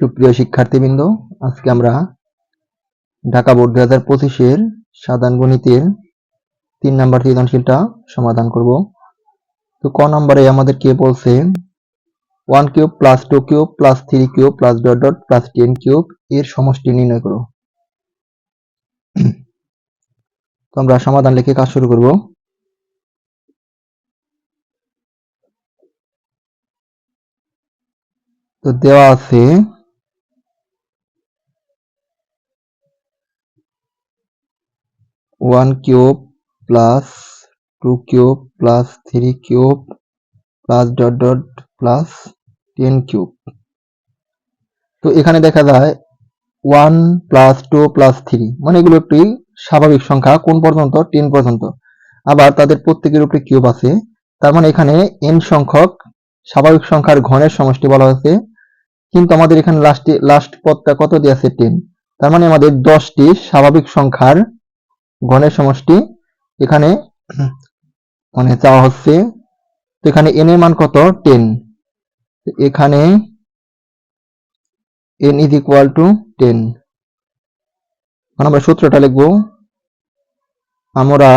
সুপ্রিয় শিক্ষার্থীবৃন্দ, আজকে আমরা ঢাকা বোর্ড দুই হাজার পঁচিশের সাধারণ গণিতের তিন নাম্বার সৃজনশীলটা সমাধান করব। তো ক নম্বরে আমাদের কে বলছে one cube plus two cube plus three cube plus dot dot plus ten cube এর সমষ্টি নির্ণয় করো। তো আমরা সমাধান লিখে কাজ শুরু করব। তো দেওয়া আছে one cube plus two cube plus three cube plus dot dot plus ten cube. তো এখানে দেখা যায় one plus two plus three মানে এগুলো একটি স্বাভাবিক সংখ্যা, কোন পর্যন্ত? টেন পর্যন্ত। আবার তাদের প্রত্যেকের উপরে কিউব আছে, তার মানে এখানে এন সংখ্যক স্বাভাবিক সংখ্যার ঘনের সমষ্টি বলা হয়েছে। কিন্তু আমাদের এখানে লাস্টে লাস্ট পদটা কত দিয়ে আছে? টেন। তার মানে আমাদের দশটি স্বাভাবিক সংখ্যার ঘনের সমষ্টি, এখানে মানে চাওয়া হচ্ছে, তো এখানে এন এর মান কত? টেন এখানে n is equal to ten এখন আমরা সূত্রটা লিখব। আমরা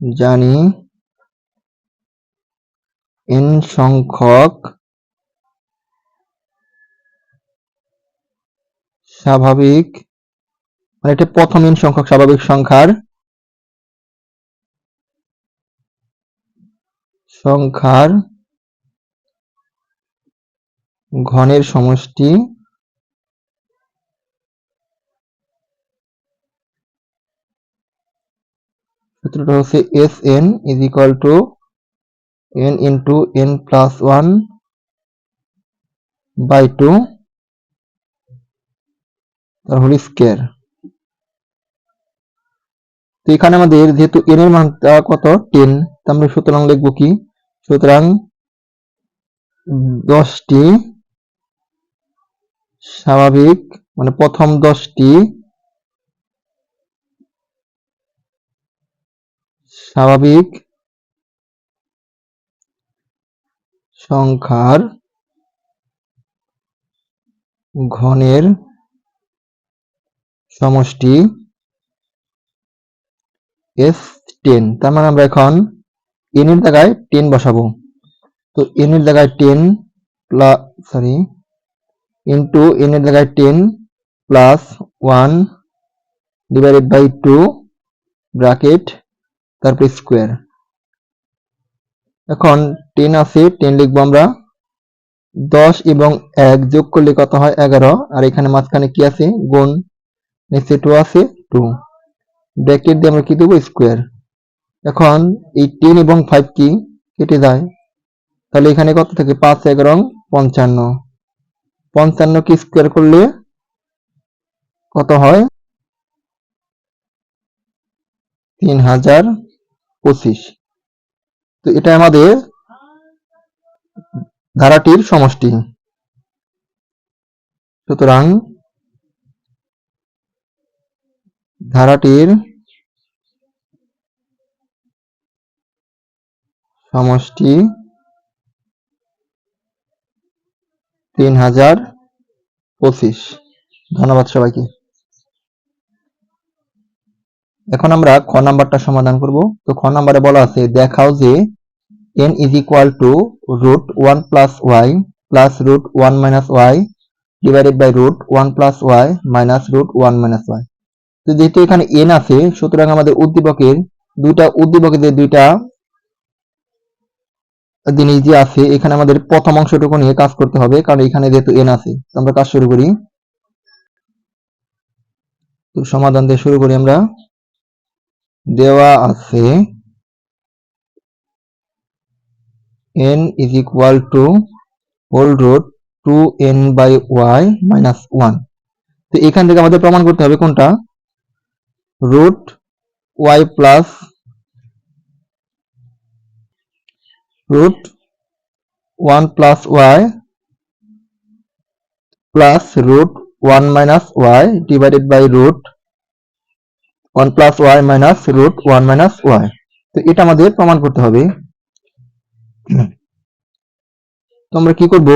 জানি এন সংখ্যক স্বাভাবিক মানে এটা প্রথম এন সংখ্যক স্বাভাবিক সংখ্যার সংখ্যার ঘনের সমষ্টি সূত্রটা হচ্ছে s n is equal to n into n plus one by two তার হোল স্কোয়ার তো এখানে আমাদের যেহেতু এন এর মানটা কত? টেন আমরা সুতরাং লিখব কি? সুতরাং দশটি স্বাভাবিক মানে প্রথম দশটি স্বাভাবিক সংখ্যার ঘনের সমষ্টি এস টেন তার মানে আমরা এখন এন এর জায়গায় টেন বসাবো। তো এন এর জায়গায় ten plus sorry into n এর জায়গায় ten plus one divided by two bracket তারপর স্কোয়ার এখন টেন আছে টেন লিখব আমরা। দশ এবং এক যোগ করলে কত হয়? এগারো। আর এখানে মাঝখানে কি আছে? গুণ। নিচে টু আছে টু ব্র্যাকেট দিয়ে আমরা কি দেবো? স্কোয়ার এখন এই টেন এবং ফাইভ কি? কেটে যায়। তাহলে এখানে কত থাকে? পাঁচ এগারো পঞ্চান্ন। পঞ্চান্ন কি স্কোয়ার করলে কত হয়? তিন হাজার পঁচিশ। তো এটা আমাদের ধারাটির সমষ্টি। সুতরাং ধারাটির সমষ্টি তিন হাজার পঁচিশ। ধন্যবাদ সবাইকে। এখন আমরা খ নাম্বারটা সমাধান করব। তো খ নাম্বারে বলা আছে, দেখাও যে n is equal to root one plus y plus root one minus y divided by root one plus y minus root one minus y যেহেতু এখানে n আছে, সুতরাং আমাদের উদ্দীপকের দুইটা উদ্দীপকের দুইটা জিনিস যে আছে, এখানে আমাদের প্রথম অংশটুকু নিয়ে কাজ করতে হবে, কারণ এখানে যেহেতু n আছে আমরা কাজ শুরু করি। সমাধান দিয়ে শুরু করি আমরা। দেওয়া আছে n is equal to whole root 2n by y minus 1 তো এখান থেকে আমাদের প্রমাণ করতে হবে কোনটা? Root y plus root 1 plus y plus root 1 minus y divided by root 1 plus y minus root 1 minus y তো এটা আমাদের প্রমাণ করতে হবে। তো আমরা কি করব?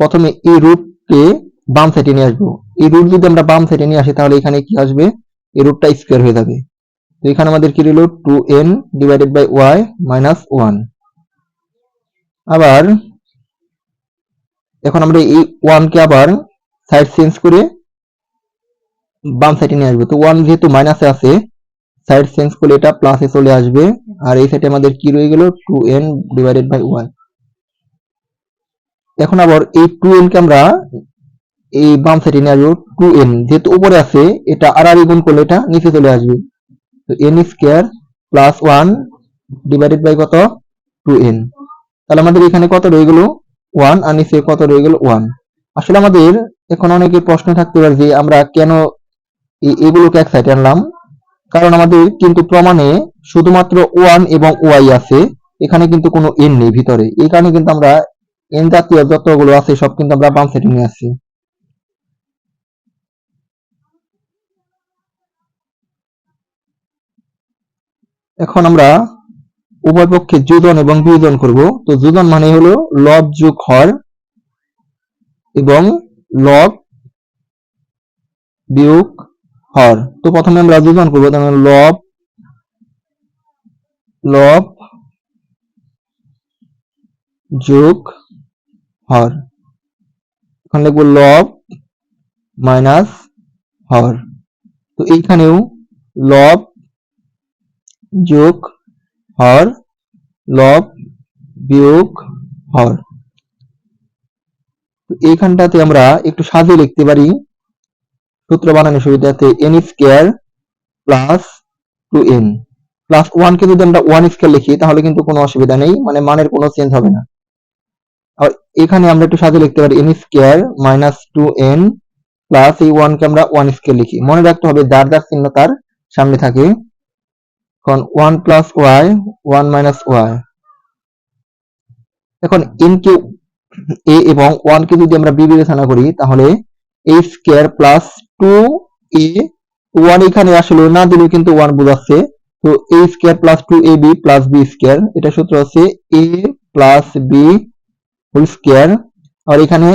প্রথমে এই রুটকে বাম সাইডে নিয়ে আসব। এই রুট যদি আমরা বাম সাইডে নিয়ে আসি, তাহলে এখানে কি আসবে? এই রুটটা স্কোয়ার হয়ে যাবে। তো এখানে আমাদের কি রইল? Two n divided by y minus one আবার এখন আমরা এই ওয়ানকে আবার সাইড চেঞ্জ করে বাম সাইডে নিয়ে আসব। তো ওয়ান যেহেতু মাইনাসে আছে সাইড চেঞ্জ করলে এটা প্লাসে চলে আসবে। আর এই সাইডে আমাদের কি রয়ে গেল? Two n divided by y এখন আবার এই টু এন কে আমরা এই বাম সাইডে নিয়ে আসব টু এন যেহেতু উপরে আছে, এটা আর আর গুণ করলে এটা নিচে চলে আসবে। তো n square plus one divided by কত? টু এন তাহলে আমাদের এখানে কত রয়ে গেল? ওয়ান আর নিচে কত রয়ে গেল? ওয়ান আসলে আমাদের এখন অনেকে প্রশ্ন থাকতে পারে যে আমরা কেন এগুলোকে এক সাইডে আনলাম? কারণ আমাদের কিন্তু প্রমাণে শুধুমাত্র ওয়ান এবং ওয়াই আছে, এখানে কিন্তু কোনো এন নেই ভিতরে। এই কারণে কিন্তু আমরা এন জাতীয় যতগুলো আছে সব কিন্তু আমরা বাম সাইডে নিয়ে আসছি। এখন আমরা উভয় পক্ষে যোজন এবং বিয়োজন করব। তো যোজন মানে হলো লব যোগ হর এবং লব বিয়োগ হর। তো প্রথমে আমরা যোজন করব তাহলে লব লব যোগ হর। এখন লিখব লব মাইনাস হর। তো এইখানেও লব যোগ, হর, লব, বিয়োগ, হর। এইখানটাতে আমরা একটু সাজিয়ে লিখতে পারি। সূত্র বানানোর সুবিধাতে n square plus two n plus ওয়ানকে যদি আমরা ওয়ান স্কোয়ার লিখি, তাহলে কিন্তু কোনো অসুবিধা নেই মানে মানের কোনো চেঞ্জ হবে না। আর এখানে আমরা একটু সাজিয়ে লিখতে পারি n square minus two n plus এই ওয়ানকে আমরা ওয়ান স্কোয়ার লিখি। মনে রাখতে হবে, যার যার চিহ্ন তার সামনে থাকে। এখন one plus y one minus y এখন এন কে এ এবং ওয়ান কে যদি আমরা বিবেচনা করি, তাহলে a square plus two a one এখানে আসলে, না দিলেও কিন্তু ওয়ান বোঝাচ্ছে। তো a square plus two a b plus b square এটা সূত্র হচ্ছে a plus b whole square আর এখানে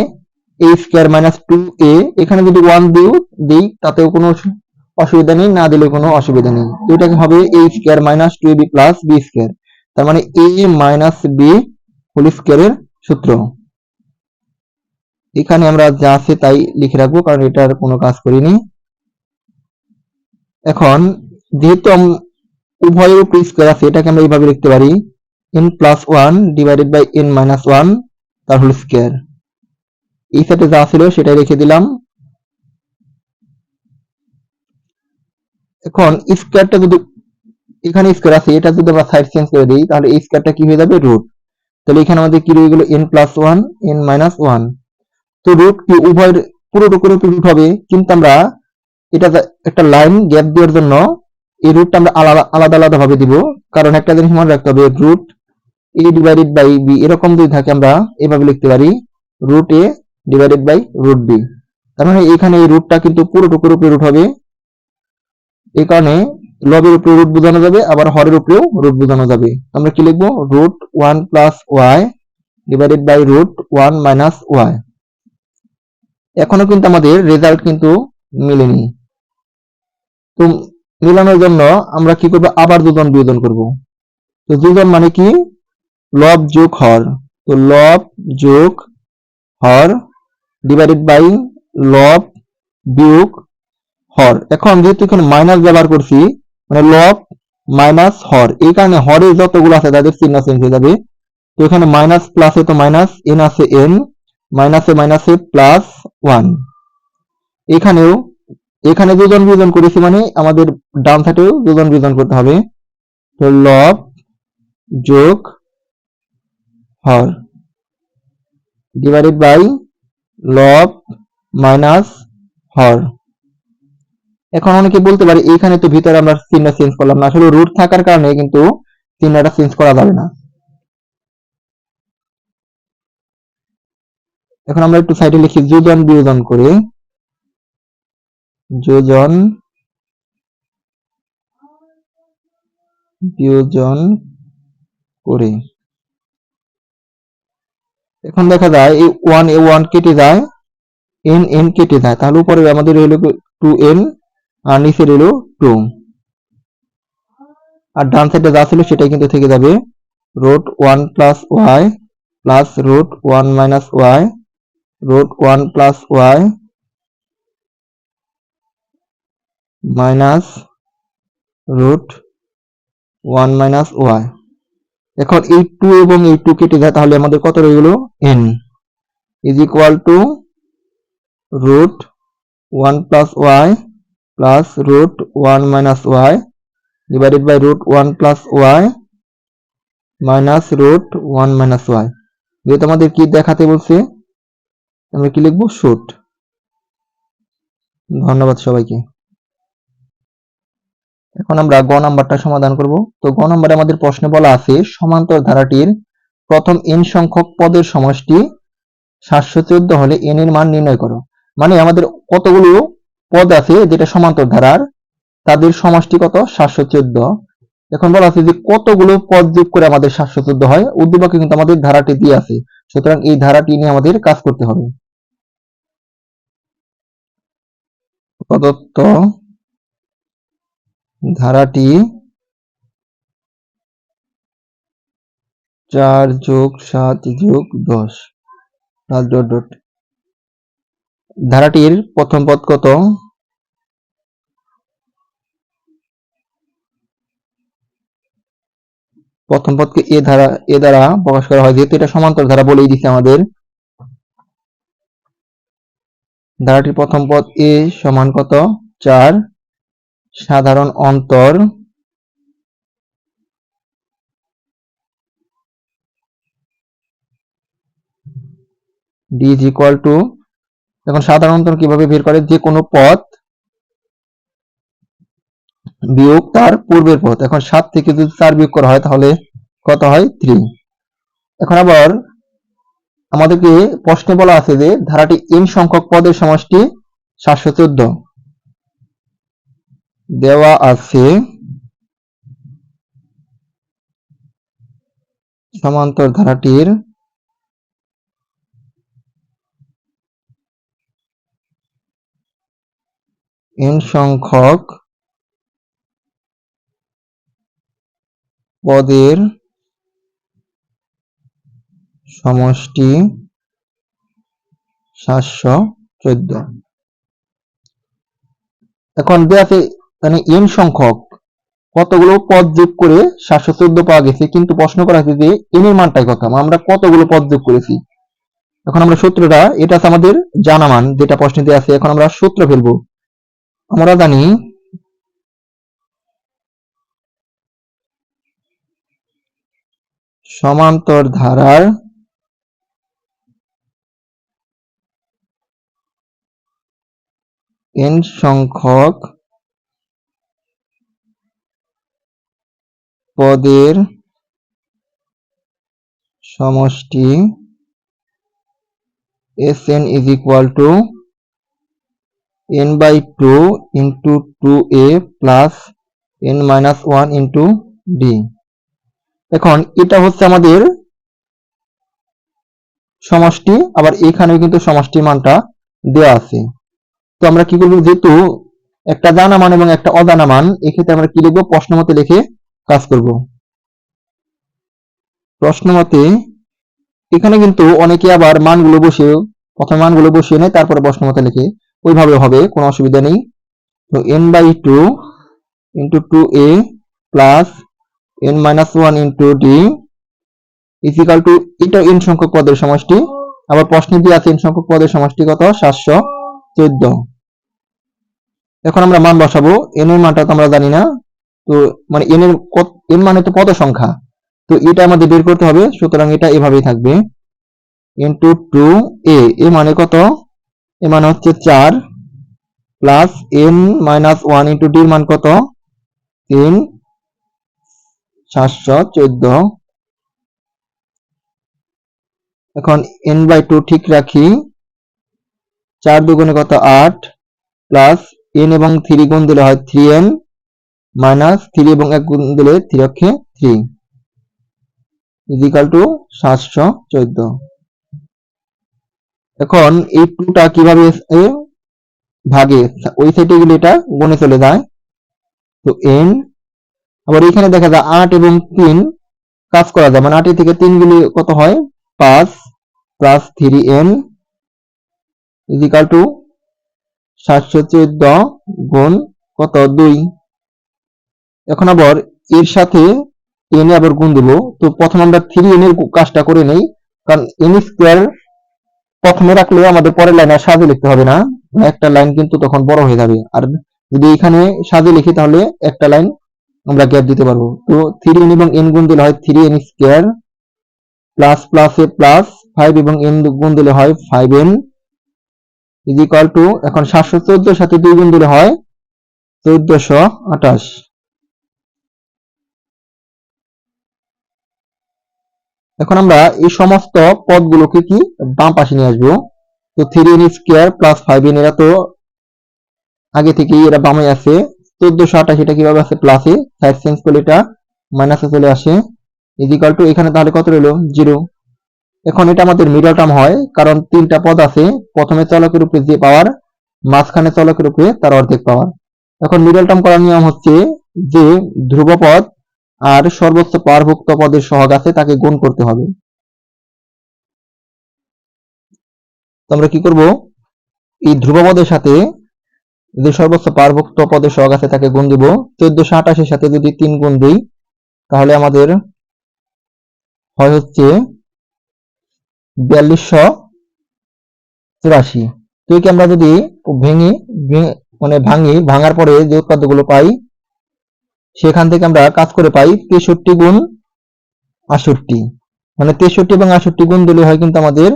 a square minus two a এখানে যদি ওয়ান দিই, তাতেও কোনো অসুবিধা নেই, না দিলে কোনো অসুবিধা নেই। তো এটাকে হবে a square minus two b plus b square তার মানে এ মাইনাস বি হোল স্কোয়ারের সূত্র। এখানে আমরা যা আছে তাই লিখে রাখব, কারণ এটার কোনো কাজ করিনি। এখন, যেহেতু উভয়ের উপর স্কোয়ার আছে, এটাকে আমরা এইভাবে লিখতে পারি। n plus one divided by n minus one তার হোল স্কোয়ার এই সাইডে যা ছিল সেটাই রেখে দিলাম। এখন স্কোয়ারটা যদি, এখানে স্কোয়ার আছে, এটা যদি আমরা সাইড চেঞ্জ করে দিই, তাহলে এই স্কোয়ারটা কি হয়ে যাবে? রুট তাহলে এখানে আমাদের কি রয়ে গেল? n plus one n minus one তো রুট কি উভয়ের পুরোটুকুর উপর রুট হবে, কিন্তু আমরা এটা একটা লাইন গ্যাপ দেওয়ার জন্য এই রুটটা আমরা আলাদা আলাদা আলাদা ভাবে দিব। কারণ একটা জিনিস মনে রাখতে হবে root a divided by b এরকম যদি থাকে আমরা এভাবে লিখতে পারি root a divided by root b তার মানে এখানে এই রুটটা কিন্তু পুরোটুকুর উপরে রুট হবে। এই কারণে লবের উপরে রুট বোঝানো যাবে, আবার হরের উপরেও রুট বোঝানো যাবে। আমরা কি লিখব? Root one plus y divided by root one minus y এখনও কিন্তু আমাদের রেজাল্ট কিন্তু মিলেনি। তো মিলানোর জন্য আমরা কি করব? আবার দুজন বিয়োজন করব। তো যোজন মানে কি? লব যোগ হর। তো লব যোগ হর ডিভাইডেড বাই লব বিয়োগ হর। এখন যেহেতু এখানে মাইনাস ব্যবহার করছি মানে লব মাইনাস হর। এই কারণে হরে যতগুলো আছে তাদের চিহ্ন চেঞ্জ হয়ে যাবে। তো এখানে মাইনাস প্লাসে তো মাইনাস এন আছে এন মাইনাসে মাইনাসে প্লাস ওয়ান এখানেও, এখানে দুজন বিয়োজন করেছি মানে আমাদের ডান সাইডেও দুজন বিয়োজন করতে হবে। তো লব যোগ হর ডিভাইডেড বাই লব মাইনাস হর। এখন অনেকে বলতে পারে, এইখানে তো ভিতরে আমরা চিহ্ন চেঞ্জ করলাম না। আসলে রুট থাকার কারণে কিন্তু চিহ্নটা চেঞ্জ করা যাবে না। এখন আমরা একটু সাইডে লিখি, যোজন বিয়োজন করে। যোজন বিয়োজন করে। এখন দেখা যায়, এই ওয়ান এ ওয়ান কেটে যায় এন এন কেটে যায়। তাহলে উপরে আমাদের রইল টু এন আর নিচে রইল টু আর ডান সাইডে যা ছিল সেটাই কিন্তু থেকে যাবে root one plus y plus root one minus y root one plus y minus root one minus y এখন এই টু এবং এই টু কেটে যায়, তাহলে আমাদের কত রয়ে গেল? N is equal to root one plus y plus root one minus y divided by root one plus y minus root one minus y যেহেতু আমাদের কি দেখাতে বলছে, আমরা কি লিখব? শুট ধন্যবাদ সবাইকে। এখন আমরা গ নাম্বারটা সমাধান করব। তো গ নাম্বারে আমাদের প্রশ্নে বলা আছে, সমান্তর ধারাটির প্রথম এন সংখ্যক পদের সমষ্টি সাতশো চোদ্দ হলে এন এর মান নির্ণয় করো। মানে আমাদের কতগুলো পদ আছে যেটা সমান্তর ধারার তাদের সমষ্টি কত? সাতশো চোদ্দ। এখন বলা আছে যে কতগুলো পদ যোগ করে আমাদের সাতশো চোদ্দ হয়? উদ্দীপকে কিন্তু আমাদের ধারাটি দিয়ে আছে। সুতরাং এই ধারাটি নিয়ে আমাদের কাজ করতে হবে। প্রদত্ত ধারাটি চার যোগ সাত যোগ দশ। ডট ডট ধারাটির প্রথম পদ কত? প্রথম পদকে এ ধারা, এ দ্বারা প্রকাশ করা হয়। যেহেতু এটা সমান্তর ধারা বলেই দিছে আমাদের। ধারাটির প্রথম পদ এ সমান কত? চার। সাধারণ অন্তর। ডি ইজ ইকুয়াল টু এখন সাধারণ অন্তর কীভাবে বের করে? যে কোনো পথ বিয়োগ তার পূর্বের পথ। এখন সাত থেকে যদি চার বিয়োগ করা হয়, তাহলে কত হয়? থ্রি এখন আবার আমাদেরকে প্রশ্নে বলা আছে যে, ধারাটি এন সংখ্যক পদের সমষ্টি সাতশো চোদ্দ। দেওয়া আছে সমান্তর ধারাটির এন সংখ্যক পদের সমষ্টি সাতশো চোদ্দ। এখন আছে মানে এন সংখ্যক। কতগুলো পদ যোগ করে সাতশো চোদ্দ পাওয়া গেছে? কিন্তু প্রশ্ন করা হয়েছে যে এন এর মানটাই কত আমরা কতগুলো পদ যোগ করেছি? এখন আমরা সূত্রটা, এটা আমাদের জানা মান, যেটা প্রশ্নে দেওয়া আছে। এখন আমরা সূত্র ফেলব। আমরা জানি সমান্তর ধারার এন সংখ্যক পদের সমষ্টি s n is equal to n by two into two a plus n minus one into d এখন এটা হচ্ছে আমাদের সমষ্টি, আবার এখানেও কিন্তু সমষ্টির মানটা দেওয়া আছে। তো আমরা কি করব? যেহেতু একটা জানা মান এবং একটা অজানা মান, এক্ষেত্রে আমরা কি লিখব? প্রশ্ন মতে লিখে কাজ করব। প্রশ্ন মতে, এখানে কিন্তু অনেকে আবার মানগুলো বসিয়ে প্রথম মানগুলো বসিয়ে নেয়, তারপরে প্রশ্ন মতে লিখে। ওইভাবে হবে, কোনো অসুবিধা নেই। তো n by two into two a plus n minus one into d is equal to এটা এন সংখ্যক পদের সমষ্টি। আবার প্রশ্নে দিয়ে আছে এন সংখ্যক পদের সমষ্টি কত? সাতশো চোদ্দ। এখন আমরা মান বসাবো। এন এর মানটা তো আমরা জানি না। তো মানে এন এর এন মানে তো পদ সংখ্যা। তো এটা আমাদের বের করতে হবে। সুতরাং এটা এভাবেই থাকবে। ইন্টু টু এ এ মানে কত? এ মানে হচ্ছে চার। Plus n minus one into ডির মান কত? তিন। সাতশো চোদ্দ। এখন এন বাই টু ঠিক রাখি। চার দুগুণে কত? আট। প্লাস এন এবং থ্রি গুণ দিলে হয় থ্রি এন মাইনাস থ্রি এবং এক গুণ দিলে থ্রি অক্ষে থ্রি ইজিক্যাল টু সাতশো চোদ্দ। এখন এই টুটা কীভাবে ভাগে? ওই সাইডে গেলে এটা গুণে চলে যায়। তো এন আবার এখানে দেখা যায় আট এবং তিন কাজ করা যায়। মানে আটের থেকে তিন গুলি কত হয়? পাঁচ plus three n is equal to সাতশো চোদ্দ গুণ কত? দুই। এখন আবার এর সাথে এন এ আবার গুণ দেবো। তো প্রথম আমরা থ্রি এন এর কাজটা করে নেই। কারণ এন স্কোয়ার প্রথমে রাখলে আমাদের পরের লাইনে আর সাজে লিখতে হবে না। একটা লাইন কিন্তু তখন বড় হয়ে যাবে। আর যদি এখানে সাজে লিখি তাহলে একটা লাইন আমরা গ্যাপ দিতে পারব। তো থ্রি এন এবং এন গুণ দিলে হয় three n square plus plus a plus five এবং এন গুণ দিলে হয় five n is equal to এখন সাতশো চোদ্দোর সাথে দুই গুণ দিলে হয় চোদ্দশো আঠাশ। এখন আমরা এই সমস্ত পদগুলোকে কি বাম পাশে নিয়ে আসব। তো three n square plus five n এরা তো আগে থেকেই এরা বামে আছে। চোদ্দশো আঠাশ এটা কীভাবে আছে? প্লাসে সাইড চেঞ্জ করলে এটা মাইনাসে চলে আসে। ইজিক্যাল টু এখানে তাহলে কত রইল? জিরো এখন এটা আমাদের মিডল টার্ম হয়, কারণ তিনটা পদ আছে। প্রথমে চলকের উপরে যে পাওয়ার মাঝখানে চলকের উপরে তার অর্ধেক পাওয়ার এখন মিডল টার্ম করার নিয়ম হচ্ছে যে ধ্রুবপদ আর সর্বোচ্চ পাওয়ারভুক্ত পদের সহগ আছে, তাকে গুণ করতে হবে। আমরা কি করব? এই ধ্রুবপদের সাথে যে সর্বোচ্চ পাওয়ারভুক্ত পদের সহগ আছে, তাকে গুণ দিব। চোদ্দশো আঠাশের সাথে যদি তিন গুণ দিই, তাহলে আমাদের হয় হচ্ছে বিয়াল্লিশশো চুরাশি। তো একে আমরা যদি ভেঙে- মানে ভাঙি, ভাঙার পরে যে উৎপাদ্যগুলো পাই, সেখান থেকে আমরা কাজ করে পাই তেষট্টি গুণ আষট্টি মানে তেষট্টি এবং আষট্টি গুণ দিলে হয় কিন্তু আমাদের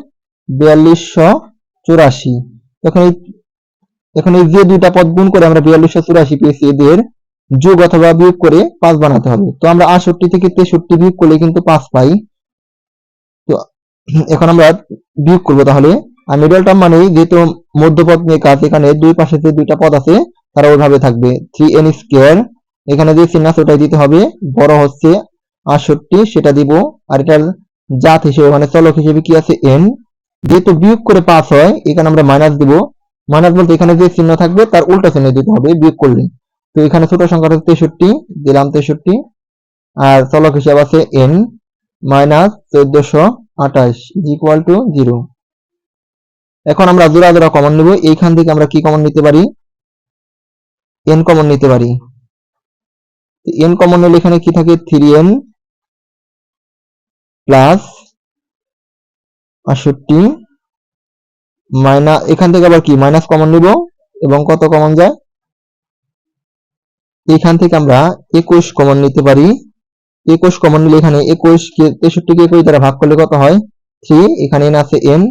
বিয়াল্লিশশো চুরাশি। তখন এই এখন এই যে দুইটা পদ গুণ করে আমরা বিয়াল্লিশশো চুরাশি পেয়েছি, এদের যোগ অথবা বিয়োগ করে পাঁচ বানাতে হবে। তো আমরা আটষট্টি থেকে তেষট্টি বিয়োগ করলে কিন্তু পাঁচ পাই। তো এখন আমরা বিয়োগ করব তাহলে। আর মিডল টার্ম মানে যেহেতু মধ্যপদ নিয়ে কাজ, এখানে দুই পাশে যে দুইটা পদ আছে, তারা ওইভাবে থাকবে। থ্রি এন স্কোয়ার এখানে যে চিহ্ন আছে ওটাই দিতে হবে। বড় হচ্ছে আটষট্টি, সেটা দিব। আর এটার জাত হিসেবে মানে চলক হিসেবে কি আছে? এন যেহেতু বিয়োগ করে পাস হয়, এখানে আমরা মাইনাস দিব। মাইনাস বলতে এখানে যে চিহ্ন থাকবে, তার উল্টা চিহ্ন দিতে হবে, বিয়োগ করলে। তো এখানে ছোট সংখ্যা হচ্ছে তেষট্টি, দিলাম তেষট্টি, আর চলক হিসাবে আছে এন মাইনাস চোদ্দশো আঠাশ ইকুয়াল টু জিরো এখন আমরা জোড়া জোড়া কমন নেব, এইখান থেকে আমরা কি কমন নিতে পারি? এন কমন নিতে পারি। এন কমন নিলে এখানে কি থাকে? থ্রি এন প্লাস আটষট্টি। মাইনাস এখান থেকে আবার কি? মাইনাস কমন নিব। এবং কত কমন যায়? এখান থেকে আমরা একুশ কমন নিতে পারি। একুশ কমন নিলে এখানে একুশ তেষট্টিকে একুশ দ্বারা ভাগ করলে কত হয়? থ্রি। এখানে এন আছে এন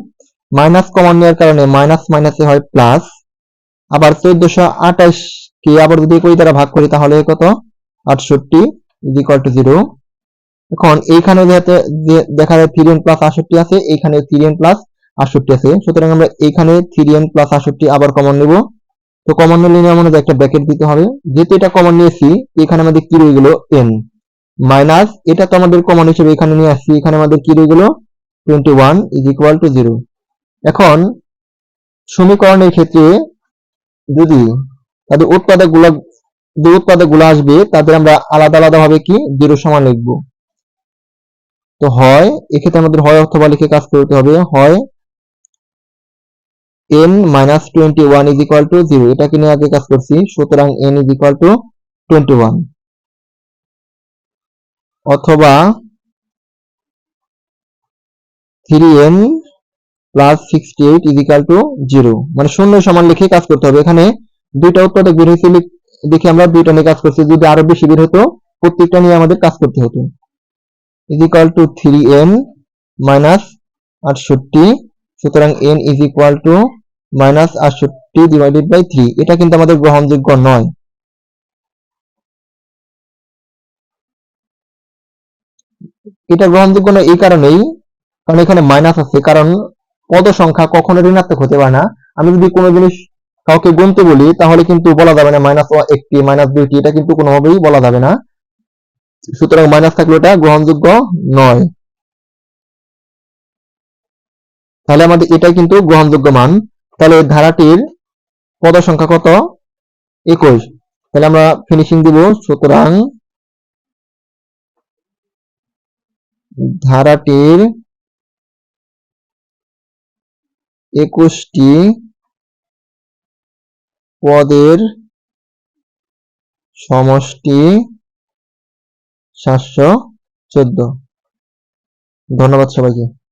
মাইনাস কমন নেওয়ার কারণে মাইনাস মাইনাসে হয় প্লাস। আবার চোদ্দশো আঠাশ কে আবার যদি একুশ দ্বারা ভাগ করি তাহলে কত? আটষট্টি ইজ ইকুয়াল টু জিরো এখন এইখানে যেহেতু দেখা যায় থ্রি এন প্লাস আটষট্টি আছে, এইখানে থ্রি এন প্লাস আটষট্টি আছে। সুতরাং আমরা এইখানে থ্রি এন প্লাস আটষট্টি আবার কমন নেব। তো কমন নিলে অনুযায়ী একটা ব্র্যাকেট দিতে হবে। যেহেতু এটা কমন নিয়েছি, এখানে আমাদের কি রয়ে গেল? এন মাইনাস এটা তো আমাদের কমন হিসেবে এখানে নিয়ে আসছি। এখানে আমাদের কি রয়ে গেল? Twenty one is equal to zero এখন, সমীকরণের ক্ষেত্রে যদি তাদের উৎপাদকগুলো যে উৎপাদকগুলো আসবে, তাদের আমরা আলাদা আলাদা ভাবে কি? জিরো সমান লিখব। তো হয়, এক্ষেত্রে আমাদের হয় অথবা লিখে কাজ করতে হবে। হয় n minus twenty one is equal to zero এটাকে নিয়ে আগে কাজ করছি? সুতরাং n is equal to twenty one অথবা three n plus sixty eight is equal to zero মানে শূন্য সমান লিখে কাজ করতে হবে। এখানে দুইটা উৎপাদক বের হয়েছে দেখে আমরা দুইটা নিয়ে কাজ করছি। যদি আরও বেশি বের হতো, প্রত্যেকটা নিয়ে আমাদের কাজ করতে হতো। Is equal to three n minus আটষট্টি। সুতরাং n is equal to minus আটষট্টি ডিভাইডেড বাই থ্রি এটা কিন্তু আমাদের গ্রহণযোগ্য নয়। এটা গ্রহণযোগ্য নয় এই কারণেই, কারণ এখানে মাইনাস আছে, কারণ পদ সংখ্যা কখনো ঋণাত্মক হতে পারে না। আমি যদি কোনো জিনিস কাউকে গুনতে বলি, তাহলে কিন্তু বলা যাবে না মাইনাস একটি মাইনাস দুইটি, এটা কিন্তু কোনোভাবেই বলা যাবে না। সুতরাং মাইনাস থাকলে এটা গ্রহণযোগ্য নয়। তাহলে আমাদের এটাই কিন্তু গ্রহণযোগ্য মান। তাহলে ধারাটির পদ সংখ্যা কত? একুশ। তাহলে আমরা ফিনিশিং দিব, সুতরাং ধারাটির একুশটি পদের সমষ্টি সাতশো চোদ্দ। ধন্যবাদ সবাইকে।